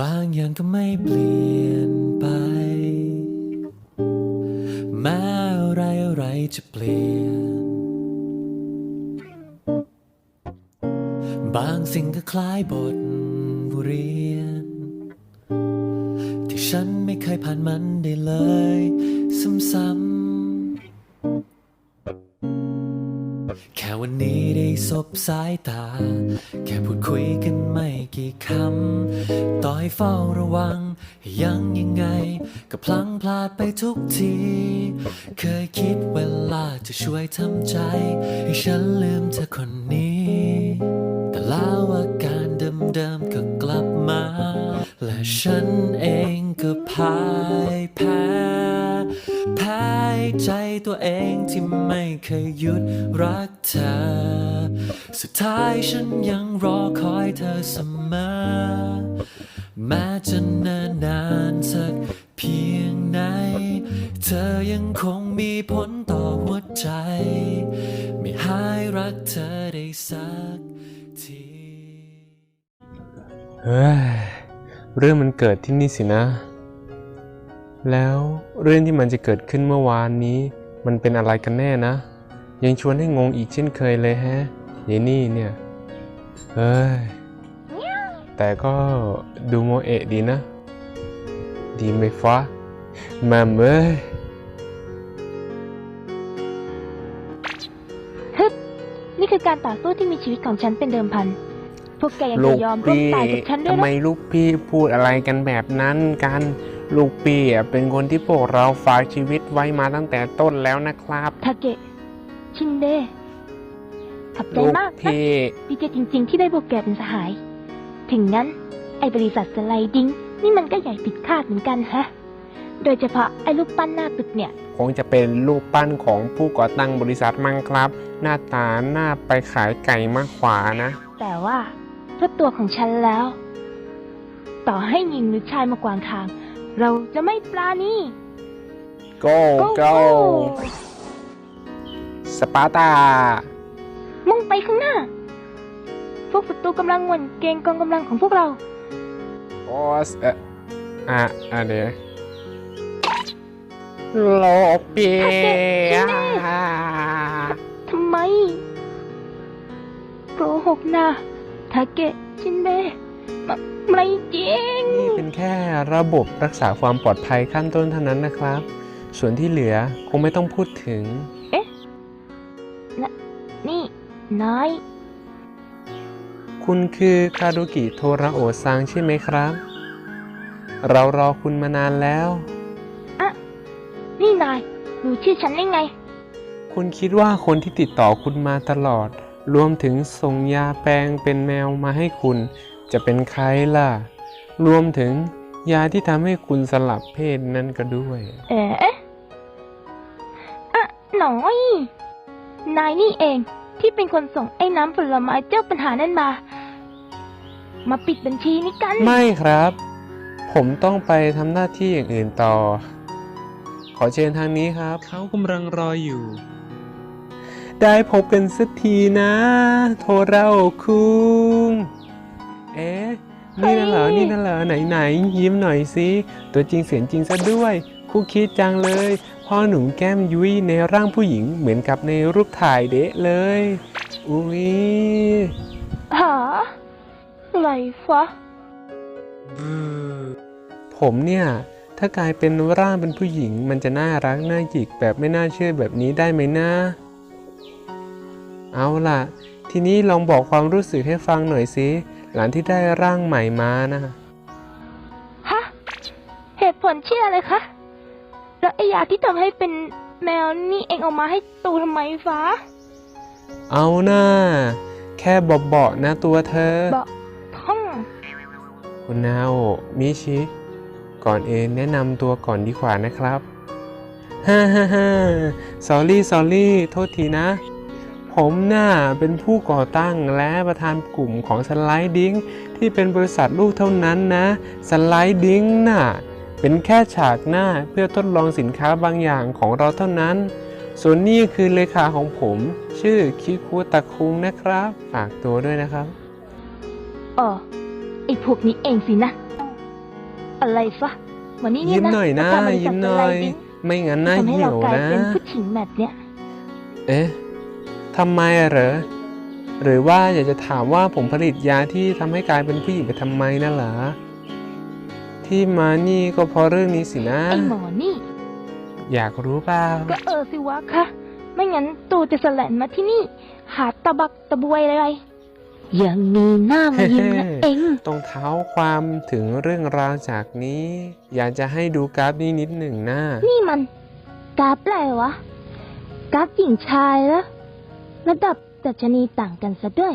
บางอย่างก็ไม่เปลี่ยนไป แม้อะไรอะไรจะเปลี่ยน บางสิ่งก็คล้ายบทเรียน ที่ฉันไม่เคยผ่านมันได้เลย ซ้ำ วันนี้ได้สบสายตา แค่พูดคุยกันไม่กี่คำ ต่อให้เฝ้าระวัง ยังยังไง ก็พลังพลาดไปทุกที เคยคิดเวลาจะช่วยทำใจ ให้ฉันลืมเธอคนนี้ แต่แล้วอาการเดิมๆก็กลับมา และฉันเองก็พ่ายแพ้แพ้ใจตัวเองที่ไม่เคยหยุดรักเธอ สุดท้ายฉันยังรอคอยเธอเสมอ แม้จะนิ่นนานสักเพียงไหน เธอยังคงมีผลต่อหัวใจ ไม่หายรักเธอได้สักที เฮ้ย เรื่องมันเกิดที่นี่สินะ แล้วเรื่องที่มันจะเกิดขึ้นเมื่อวานนี้ มันเป็นอะไรกันแน่นะ ยังชวนให้งงอีกเช่นเคยเลยแฮะยายนี่เนี่ยเฮ้ย แต่ก็ดูโมเอะดีนะ ดีไหมฟ้าแม่เอ้ยฮึนี่คือการต่อสู้ที่มีชีวิตของฉันเป็นเดิมพัน พวกแกยังลูจะกยอมร่วมพี่ตายกับฉันด้วยทำไมนะลูกพี่พูดอะไรกันแบบนั้นกัน ลูกพี่อะเป็นคนที่พวกเราฝากชีวิตไว้มาตั้งแต่ต้นแล้วนะครับ ทาเกะ ชินเดะขอบใจลูกมากนะ พี่ ดีใจจริงๆที่ได้พวกแกเป็นสหาย ถึงนั้น ไอ้บริษัทสไลดิ้งนี่มันก็ใหญ่ผิดคาดเหมือนกันฮะ โดยเฉพาะไอ้ลูกปั้นหน้าตึกเนี่ย คงจะเป็นรูปปั้นของผู้ก่อตั้งบริษัทมั้งครับ หน้าตาหน้าไปขายไก่มากขวานะ แต่ว่า ถ้าตัวของฉันแล้ว ต่อให้หญิงหรือชายมากวางทาง เราจะไม่ปลานี่ go Go go go สปาร์ตา มุ่งไปข้างหน้า พวกศัตรูกำลังหวนเกรงกองกำลังของพวกเราโอส เอ่ออะอะเดี๋ยวโลเปียทำไมโกหกนะ ทาเกะชินเบะมไม่จริง นี่เป็นแค่ระบบรักษาความปลอดภัยขั้นต้นเท่านั้นนะครับ ส่วนที่เหลือคงไม่ต้องพูดถึงนี่น้อยคุณคือคารุกิโทราโอะซังใช่ไหมครับ เรารอคุณมานานแล้วนี่นายรู้ชื่อฉันได้ไง คุณคิดว่าคนที่ติดต่อคุณมาตลอด รวมถึงส่งยาแปลงเป็นแมวมาให้คุณ จะเป็นใครล่ะ รวมถึงยาที่ทำให้คุณสลับเพศนั่นก็ด้วย เอ๋อะหน้อย นายนี่เองที่เป็นคนส่งไอ้น้ำผลไม้เจ้าปัญหานั่นมา มาปิดบัญชีนี้กัน ไม่ครับ ผมต้องไปทำหน้าที่อย่างอื่นต่อ ขอเชิญทางนี้ครับ เขากำลังรออยู่ ได้พบกันสักทีนะ โทเราคุงเอ๊ะ นี่น่ะเหรอ นี่น่ะเหรอ ไหนไหนๆยิ้มหน่อยสิ ตัวจริงเสียงจริงซะด้วย คู่คิดจังเลย พ่อหนูแก้มยุ้ยในร่างผู้หญิงเหมือนกับในรูปถ่ายเดะเลย อุ๊ยหาอะไรฟะผมเนี่ยถ้ากลายเป็นร่างเป็นผู้หญิงมันจะน่ารักน่าหยิกแบบไม่น่าเชื่อแบบนี้ได้ไหมนะ เอาล่ะ ทีนี้ลองบอกความรู้สึกให้ฟังหน่อยสิหลังที่ได้ร่างใหม่มานะฮะเหตุผลเชื่อเลยคะแล้วไอ้ยาที่ทำให้เป็นแมวนี่เองเอามาให้ตูทำไมฟ้า เอาหน้า แค่เบาๆนะตัวเธอบอกท่องคุณนาโอะมิชิ ก่อนเอนแนะนำตัวก่อนดีกว่านะครับฮ่าฮ่าฮ่าสอรี่สอรี่ โทษทีนะ ผมน่ะเป็นผู้ก่อตั้งและประธานกลุ่มของสไลดิ้งที่เป็นบริษัทลูกเท่านั้นนะสไลดิ้งน่ะเป็นแค่ฉากหน้าเพื่อทดลองสินค้าบางอย่างของเราเท่านั้น ส่วนนี้คือเลขาของผม ชื่อคิคุตะคุงนะครับ ฝากตัวด้วยนะครับอ๋อไอ้พวกนี้เองสินะ อะไรฟะวันนี้ยิ้มหน่อยนะประธาบริษัยิ้ทมหน่อยสไลดิ้งไม่งั้นน่าทำให้เหี่เรายวกลายนะเป็นผู้หญิงแบบเนี้ยเอ๊ะ ทำไมอะเหรอ หรือว่าอยากจะถามว่าผมผลิตยาที่ทำให้กลายเป็นผู้หญิงไปทำไมนะเหรอ ที่มานี่ก็เพราะเรื่องนี้สินะ ไอหมอนี่ อยากรู้เปล่าก็เออสิวะคะ ไม่งั้นตูจะสแลนมาที่นี่ หาตะบักตะบวยอะไรยังมีหน้ามายิ้มนะเองต้องเท้าความถึงเรื่องราวจากนี้ อยากจะให้ดูกราฟนี้นิดหนึ่งนะ นี่มัน กราฟอะไรวะ กราฟหญิงชายแล้ว ระดับดัชนีต่างกันซะด้วย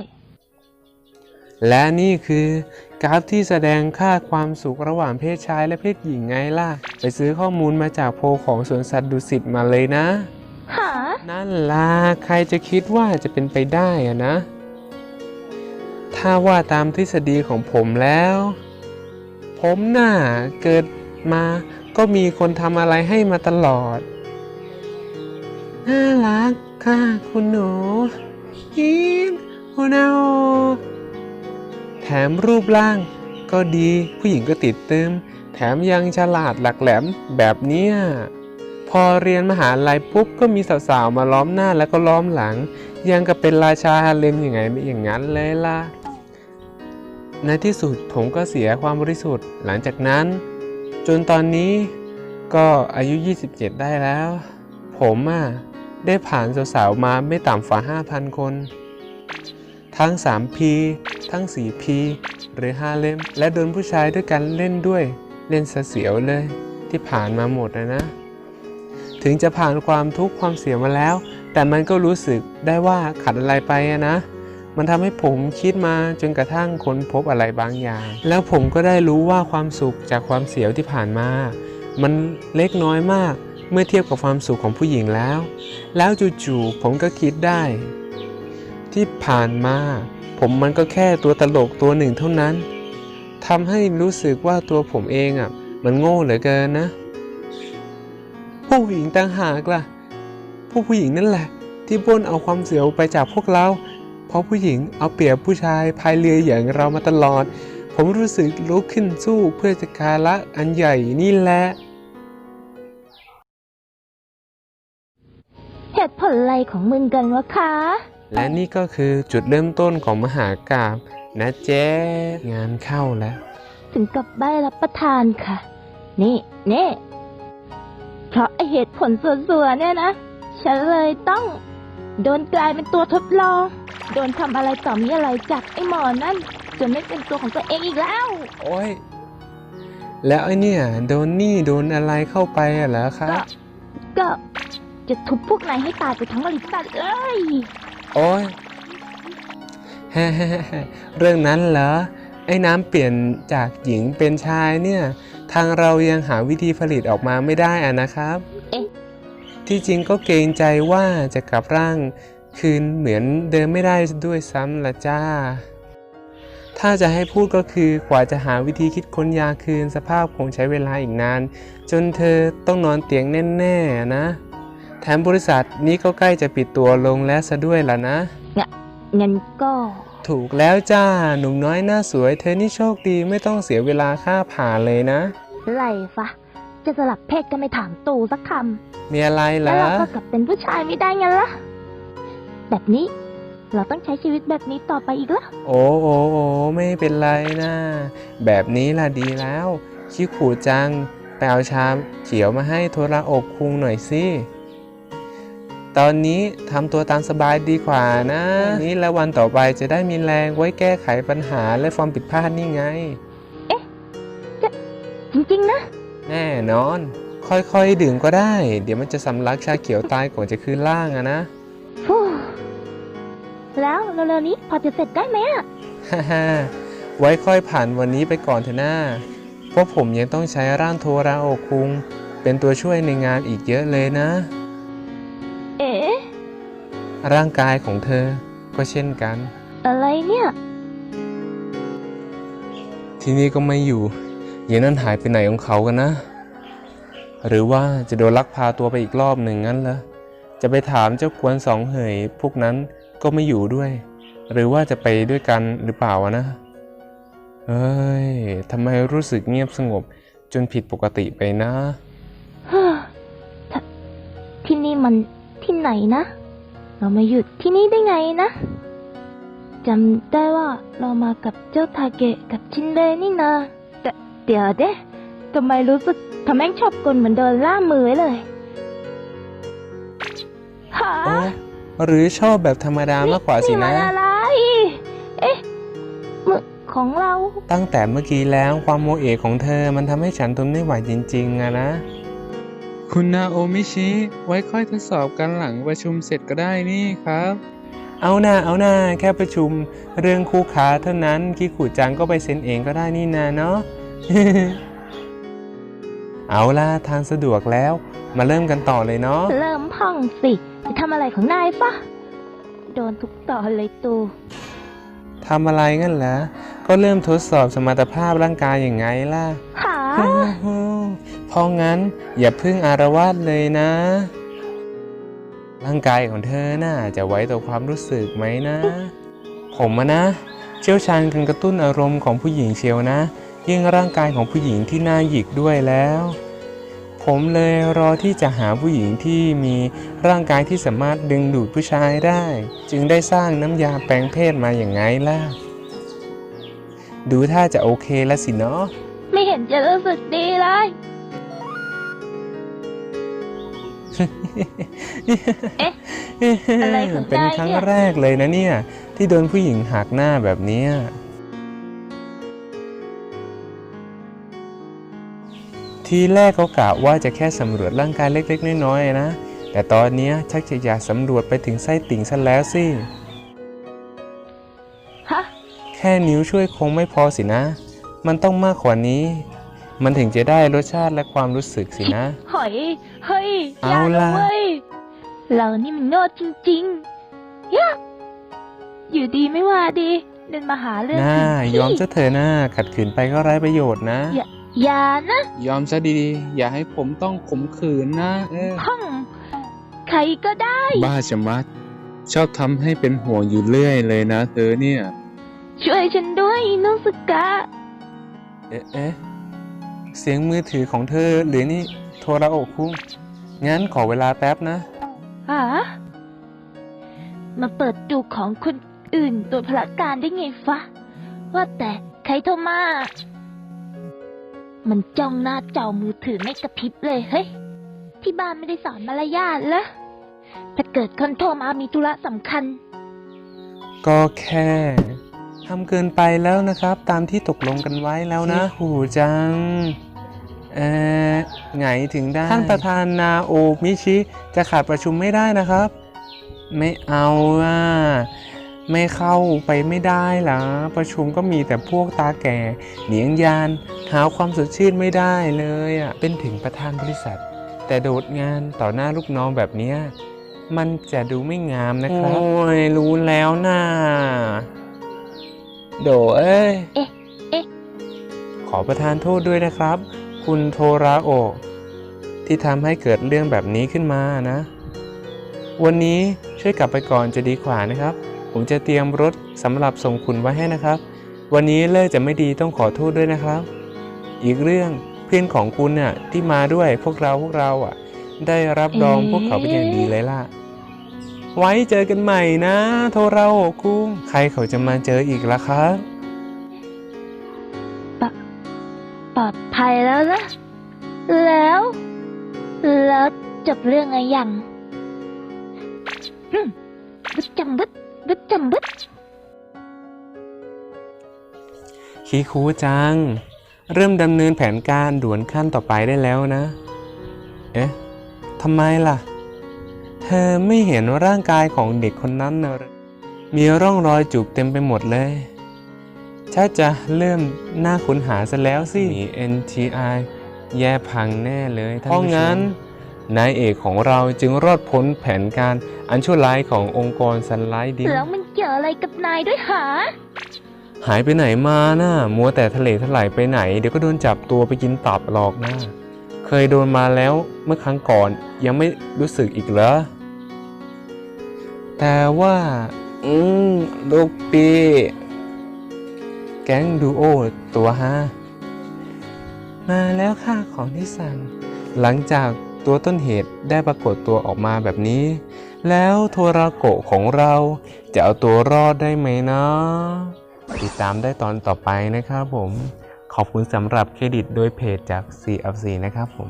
และนี่คือกราฟที่แสดงค่าความสุขระหว่างเพศชายและเพศหญิงไงล่ะ ไปซื้อข้อมูลมาจากโพลของสวนสัตว์ดุสิตมาเลยนะ หา นั่นล่ะใครจะคิดว่าจะเป็นไปได้อะนะ ถ้าว่าตามทฤษฎีของผมแล้ว ผมน่ะเกิดมาก็มีคนทำอะไรให้มาตลอด น่ารัก ค่ะ คุณหนูยิ้มโอนาโอแถมรูปร่างก็ดีผู้หญิงก็ติดเติมแถมยังฉลาดหลักแหลมแบบเนี้ยพอเรียนมหาลัยปุ๊บก็มีสาวๆมาล้อมหน้าแล้วก็ล้อมหลัง ยังกับเป็นราชาฮาเลมยังไงไม่อย่างนั้นเลยล่ะ ในที่สุดผมก็เสียความบริสุทธิ์หลังจากนั้น จนตอนนี้ก็อายุ 27 ได้แล้ว ผมอะ ได้ผ่านสาวๆมาไม่ต่ำกว่า 5,000 คน ทั้ง 3P ทั้ง 4P หรือ5เล่ม และโดนผู้ชายด้วยกันเล่นด้วย เล่นเสียวเลยที่ผ่านมาหมดนะนะ ถึงจะผ่านความทุกข์ความเสียมาแล้ว แต่มันก็รู้สึกได้ว่าขาดอะไรไปอะนะมันทำให้ผมคิดมาจนกระทั่งค้นพบอะไรบางอย่าง แล้วผมก็ได้รู้ว่าความสุขจากความเสียวที่ผ่านมา มันเล็กน้อยมาก เมื่อเทียบกับความสุขของผู้หญิงแล้ว แล้วจู่ๆผมก็คิดได้ ที่ผ่านมา ผมมันก็แค่ตัวตลกตัวหนึ่งเท่านั้นทำให้รู้สึกว่าตัวผมเองอะ มันโง่เหลือเกินนะ ผู้หญิงต่างหากล่ะ ผู้ผู้หญิงนั่นแหละ ที่ปล้นเอาความเสียวไปจากพวกเรา เพราะผู้หญิงเอาเปรียบผู้ชายพายเรืออย่างเรามาตลอด ผมรู้สึกลุกขึ้นสู้เพื่อจะการละอันใหญ่นี่แหละ ของมึงกันวะคะ และนี่ก็คือจุดเริ่มต้นของมหากาบนะเจ๊งานเข้าแล้ว ถึงกับใบรับประทานค่ะ นี่นี่เพราะไอเหตุผลส่วนๆเนี่ยนะ ฉันเลยต้อง โดนกลายเป็นตัวทดลอง โดนทำอะไรต่อมีอะไรจากไอหมอนั่น จนไม่เป็นตัวของตัวเองอีกแล้ว โอ้ย แล้วไอ้เนี่ย โดนนี่โดนอะไรเข้าไปอะเหรอคะก็ก็ จะทุบพวกนายให้ตายไปทั้งบริษัทเลย โอ้ย เรื่องนั้นเหรอ ไอ้น้ำเปลี่ยนจากหญิงเป็นชายเนี่ย ทางเรายังหาวิธีผลิตออกมาไม่ได้อะนะครับ เอ๊ะ ที่จริงก็เกรงใจว่าจะกลับร่างคืนเหมือนเดิมไม่ได้ด้วยซ้ำละจ้า ถ้าจะให้พูดก็คือกว่าจะหาวิธีคิดค้นยาคืนสภาพคงใช้เวลาอีกนาน จนเธอต้องนอนเตียงแน่ ๆ นะ แถมบริษัทนี้ก็ใกล้จะปิดตัวลงแล้วซะด้วยล่ะนะ งั้นก็ ถูกแล้วจ้า หนุ่มน้อยหน้าสวย เธอนี่โชคดีไม่ต้องเสียเวลาค่าผ่าเลยนะ ไรฟะ จะสลับเพศก็ไม่ถามตูสักคมีอะไรำเหรแล้วอเราก็กลับเป็นผู้ชายไม่ได้ไงล่ะ แบบนี้ เราต้องใช้ชีวิตแบบนี้ต่อไปอีกแล้วโอ้โอ้โอ้ไม่เป็นไรนะ แบบนี้ล่ะดีแล้วคิ้วขู่จัง ไปเอาชามเขียวมาให้โทราอกคุงหน่อยสิ ตอนนี้ทำตัวตามสบายดีกว่านะ นี้แล้ววันต่อไปจะได้มีแรงไว้แก้ไขปัญหาและความผิดพลาดนี่ไงจริงๆนะ แน่นอน ค่อยๆดื่มก็ได้ เดี๋ยวมันจะสำลักชาเขียวตายก่อนจะคืนล่างอะนะฟู้แล้วเร็วๆนี้พอจะเสร็จได้ไหมอะฮ่าฮ่าไว้ค่อยผ่านวันนี้ไปก่อนเถอะหน้าเพราะผมยังต้องใช้ร่างโทราโอคุง เป็นตัวช่วยในงานอีกเยอะเลยนะเอ๋ ร่างกายของเธอก็เช่นกัน อะไรเนี่ย ที่นี่ก็ไม่อยู่ยายนั่นหายไปไหนของเขากันนะ หรือว่าจะโดนลักพาตัวไปอีกรอบหนึ่งงั้นเหรอจะไปถามเจ้ากวนสองเหยพวกนั้นก็ไม่อยู่ด้วย หรือว่าจะไปด้วยกันหรือเปล่าวะนะเฮ้ยทำไมรู้สึกเงียบสงบจนผิดปกติไปนะเฮ้อทที่นี่มันที่ไหนนะ เรามาหยุดที่นี่ได้ไงนะจำได้ว่าเรามากับเจ้าทาเกะกับชินเรนี่นาแต่เดี๋ยวเด้ทำไมรู้สึกทำแม่งชอบกลเหมือนโดนล่ามมือไว้เลยหาโอ้หรือชอบแบบธรรมดามากกว่าสินะมัอะไร เอ๊ะมือของเรา ตั้งแต่เมื่อกี้แล้วความโมเอะของเธอมันทำให้ฉันทนไม่ไหวจริงๆอะนะ คุณนาโอมิชิ ไว้ค่อยทดสอบกันหลังประชุมเสร็จก็ได้นี่ครับ เอาหน้าเอาหน้าแค่ประชุมเรื่องคู่ค้าเท่านั้นคิคุจังก็ไปเซ็นเองก็ได้นี่นาเนาะ เอาล่ะทางสะดวกแล้ว มาเริ่มกันต่อเลยเนาะ เริ่มพ่องสิจะทำอะไรของนายฟะโดนทุกตอนเลยตูทำอะไรงั้นเหรอก็เริ่มทดสอบสมรรถภาพร่างกายอย่างไงล่ะ หา เพราะงั้นอย่าพึ่งอารวาสเลยนะ ร่างกายของเธอน่าจะไว้ต่อความรู้สึกไหมนะ ผมนะ เชี่ยวชาญการกระตุ้นอารมณ์ของผู้หญิงเชียวนะ ยิ่งร่างกายของผู้หญิงที่น่าหยิกด้วยแล้ว ผมเลยรอที่จะหาผู้หญิงที่มีร่างกายที่สามารถดึงดูดผู้ชายได้ จึงได้สร้างน้ำยาแปลงเพศมาอย่างไงล่ะ ดูท่าจะโอเคแล้วสิเนาะไม่เห็นจะรู้สึกดีเลย อ๊ะอะไรของเป็นนายครั้งเนี่ยแรกเลยนะเนี่ย ที่โดนผู้หญิงหักหน้าแบบเนี้ยทีแรกเขากะว่าจะแค่สำรวจร่างกายเล็กๆ น้อยๆนะ แต่ตอนเนี้ยชักจะอยากสำรวจไปถึงไส้ติ่งซะแล้วสิ ฮะ แค่นิ้วช่วยคงไม่พอสินะ มันต้องมากกว่านี้ มันถึงจะได้รสชาติและความรู้สึกสินะ หอย เฮ้ยเอาย่ล่ะ เว้ยเรานี่มันโง่จริงๆยะอยู่ดีไม่ว่าดีเดินมาหาเรื่องน่า ถึงที่ยอมซะเถอะนะขัดขืนไปก็ไร้ประโยชน์นะอย่าอย่านะ ยอมซะดีๆ อย่าให้ผมต้องขมขืนนะ เออพ่องใครก็ได้ บ้าชะมัด ชอบทำให้เป็นห่วงอยู่เรื่อยเลยนะเธอเนี่ย ช่วยฉันด้วยอินุสกะ เอ๊ะเอ๊ะ เสียงมือถือของเธอหรือนี่โทรโอคุงงั้นขอเวลาแป๊บนะหามาเปิดดูของคนอื่นตัวพละการได้ไงฟะ ว่าแต่ใครโทรมา มันจ้องหน้าจอมือถือไม่กระพริบเลยเฮ้ย ที่บ้านไม่ได้สอนมารยาทเหรอถ้าเกิดคนโทรมามีธุระสำคัญ ก็แค่ทำเกินไปแล้วนะครับ ตามที่ตกลงกันไว้แล้วนะหูจัง เอ่อไงถึงได้ ท่านประธานนาโอมิชิ จะขาดประชุมไม่ได้นะครับ ไม่เอาอะไม่เข้าไปไม่ได้ล่ะประชุมก็มีแต่พวกตาแก่เหนียงยาน หาความสดชื่นไม่ได้เลยอะเป็นถึงประธานบริษัท แต่โดดงานต่อหน้าลูกน้องแบบเนี้ยมันจะดูไม่งามนะครับ โอ้ย รู้แล้วนะ่าโดเอ้ยเอ๊ะเอ๊ะขอประทานโทษด้วยนะครับ คุณโทราโอะที่ทำให้เกิดเรื่องแบบนี้ขึ้นมานะ วันนี้ช่วยกลับไปก่อนจะดีกว่านะครับ ผมจะเตรียมรถสำหรับส่งคุณไว้ให้นะครับ วันนี้เลิกจะไม่ดีต้องขอโทษด้วยนะครับ อีกเรื่องเพื่อนของคุณน่ะที่มาด้วยพวกเราพวกเราอะ ได้รับรองพวกเขาเป็นอย่างดีเลยล่ะ ไว้เจอกันใหม่นะ โทราโอะคุงใครเขาจะมาเจออีกล่ะครับ ลอดภัยแล้วนะ แล้ว แล้วจบเรื่องไงยังฮึมบึดจำบึดบึดจำบึดคีคูจัง เริ่มดำเนินแผนการด่วนขั้นต่อไปได้แล้วนะ เอ๊ะทำไมล่ะ เธอไม่เห็นร่างกายของเด็กคนนั้นนะหรือมีร่องรอยจูบเต็มไปหมดเลย ถ้าจะเริ่มน่าค้นหาซะแล้วสิ NTI แย่พังแน่เลยเพราะงั้น นายเอกของเราจึงรอดพ้นแผนการอันชั่วร้ายขององค์กรซันไลท์ดินแล้วมันเกี่ยวอะไรกับนายด้วยหา หายไปไหนมาน่ะมัวแต่ทะเลทลายไปไหน เดี๋ยวก็โดนจับตัวไปกินตับหรอกนะเคยโดนมาแล้วเมื่อครั้งก่อนยังไม่รู้สึกอีกเหรอ แต่ว่า อืม ลูกปี แก๊งดูโอตัวฮะมาแล้วค่ะของที่สั่ง หลังจากตัวต้นเหตุได้ปรากฏตัวออกมาแบบนี้ แล้วโทราโกะของเราจะเอาตัวรอดได้ไหมนาะติดตามได้ตอนต่อไปนะครับผม ขอบคุณสำหรับเครดิตโดยเพจจาก CFC นะครับผม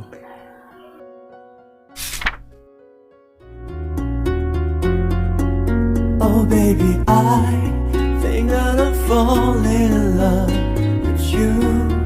Oh baby I think that I'm fall in love with you.